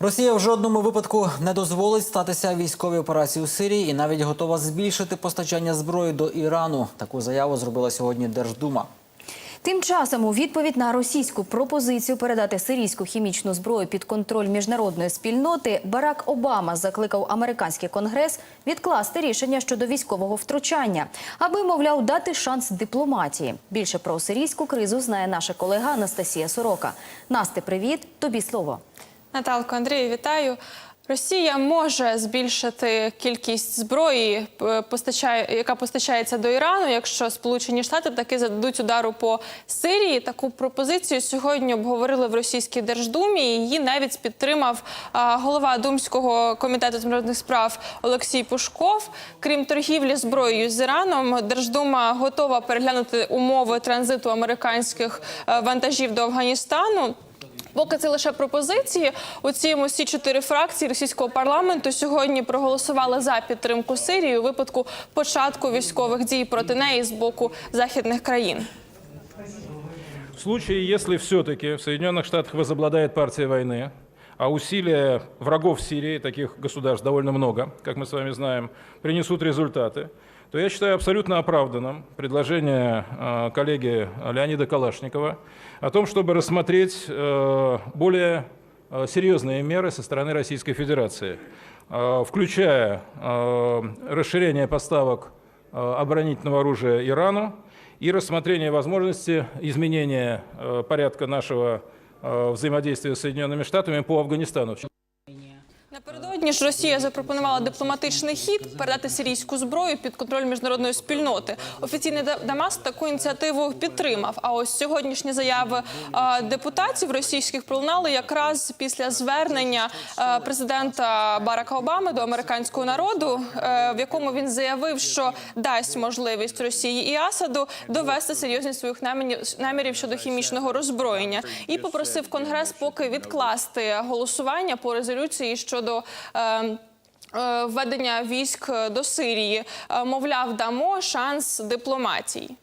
Росія в жодному випадку не дозволить статися військовій операції у Сирії і навіть готова збільшити постачання зброї до Ірану. Таку заяву зробила сьогодні Держдума. Тим часом у відповідь на російську пропозицію передати сирійську хімічну зброю під контроль міжнародної спільноти Барак Обама закликав американський конгрес відкласти рішення щодо військового втручання, аби, мовляв, дати шанс дипломатії. Більше про сирійську кризу знає наша колега Анастасія Сорока. Насти, привіт, тобі слово. Наталко Андрію, вітаю. Росія може збільшити кількість зброї, постачає, яка постачається до Ірану, якщо Сполучені Штати таки зададуть удару по Сирії. Таку пропозицію сьогодні обговорили в російській держдумі. Її навіть підтримав голова Думського комітету з міжнародних справ Олексій Пушков. Крім торгівлі зброєю з Іраном, Держдума готова переглянути умови транзиту американських е, вантажів до Афганістану. Поки це лише пропозиції. У цьому всі чотири фракції російського парламенту сьогодні проголосували за підтримку Сирії у випадку початку військових дій проти неї з боку західних країн. В случае, если все-таки в Соединенных Штатах возобладает партия войны, а усилия врагов Сирии, таких государств довольно много, как мы с вами знаем, принесут результаты, то я считаю абсолютно оправданным предложение э, коллеги Леонида Калашникова о том, чтобы рассмотреть э, более э, серьезные меры со стороны Российской Федерации, включая расширение поставок оборонительного оружия Ирану и рассмотрение возможности изменения порядка нашего взаимодействия с Соединенными Штатами по Афганистану. Напередодні ж Росія запропонувала дипломатичний хід передати сирійську зброю під контроль міжнародної спільноти. Офіційний Да- Дамаск таку ініціативу підтримав. А ось сьогоднішні заяви депутатів російських пролунали якраз після звернення президента Барака Обами до американського народу, е, в якому він заявив, що дасть можливість Росії і Асаду довести серйозність своїх намірів- щодо хімічного роззброєння, і попросив Конгрес поки відкласти голосування по резолюції щодо. е, е, Введення військ до Сирії, Е, мовляв, дамо шанс дипломатії.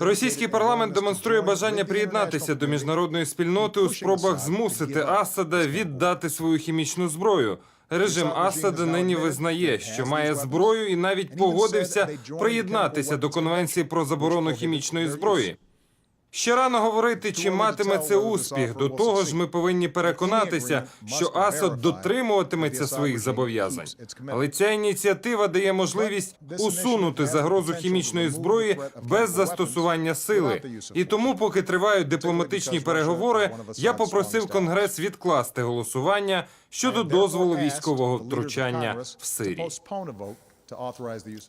Російський парламент демонструє бажання приєднатися до міжнародної спільноти у спробах змусити Асада віддати свою хімічну зброю. Режим Асада нині визнає, що має зброю, і навіть погодився приєднатися до конвенції про заборону хімічної зброї. Ще рано говорити, чи матиме це успіх. До того ж, ми повинні переконатися, що Асад дотримуватиметься своїх зобов'язань. Але ця ініціатива дає можливість усунути загрозу хімічної зброї без застосування сили. І тому, поки тривають дипломатичні переговори, я попросив Конгрес відкласти голосування щодо дозволу військового втручання в Сирії.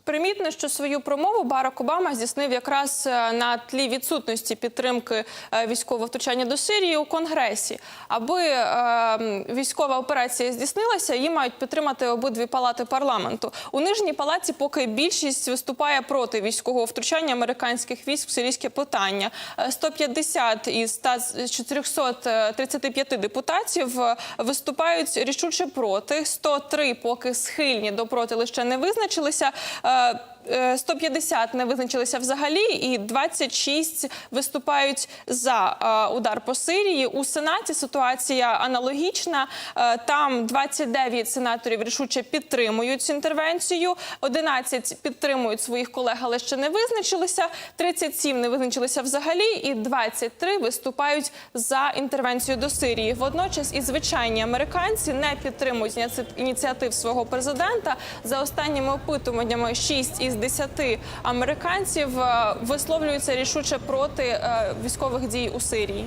Примітно, що свою промову Барак Обама здійснив якраз е, на тлі відсутності підтримки е, військового втручання до Сирії у Конгресі. Аби е, військова операція здійснилася, її мають підтримати обидві палати парламенту. У нижній палаті поки більшість виступає проти військового втручання американських військ в сирійське питання. Е, 150 із 100 з 435 депутатів е, виступають рішуче проти. 103 поки схильні до проти лише не визначилися. Е, е, 150 не визначилися взагалі, і 26 виступають за е, удар по Сирії. У Сенаті ситуація аналогічна. Е, Там 29 сенаторів рішуче підтримують інтервенцію, 11 підтримують своїх колег, але ще не визначилися. 37 не визначилися взагалі, і 23 виступають за інтервенцію до Сирії. Водночас і звичайні американці не підтримують ініціатив свого президента. За останніми опитуваннями 6 із 10 американців е, висловлюються рішуче проти е, військових дій у Сирії.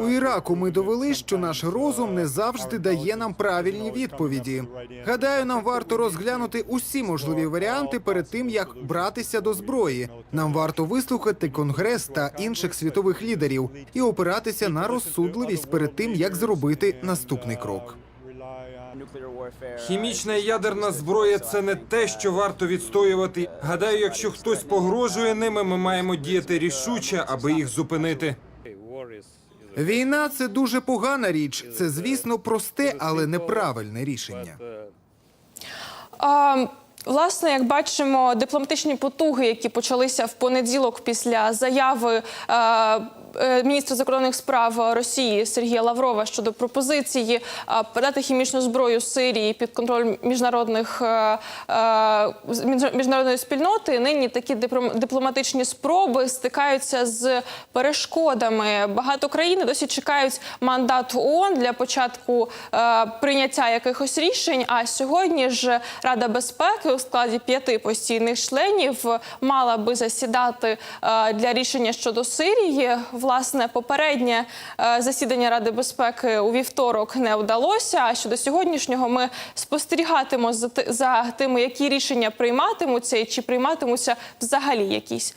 У Іраку ми довели, що наш розум не завжди дає нам правильні відповіді. Гадаю, нам варто розглянути усі можливі варіанти перед тим, як братися до зброї. Нам варто вислухати конгрес та інших світових лідерів і опиратися на розсудливість перед тим, як зробити наступний крок. Хімічна і ядерна зброя це не те, що варто відстоювати. Гадаю, якщо хтось погрожує ними, ми маємо діяти рішуче, аби їх зупинити. Війна це дуже погана річ. Це, звісно, просте, але неправильне рішення. А, Власне, як бачимо, дипломатичні потуги, які почалися в понеділок після заяви е, міністра закордонних справ Росії Сергія Лаврова щодо пропозиції е, передати хімічну зброю Сирії під контроль міжнародних е, е, міжнародної спільноти. Нині такі диплом- дипломатичні спроби стикаються з перешкодами. Багато країн досі чекають мандат ООН для початку е, прийняття якихось рішень. А сьогодні ж Рада безпеки у складі п'яти постійних членів мала би засідати е, для рішення щодо Сирії. Власне, попереднє е, засідання Ради безпеки у вівторок не вдалося. А щодо сьогоднішнього ми спостерігатимо за ти- за тими, які рішення прийматимуться і чи прийматимуться взагалі якісь.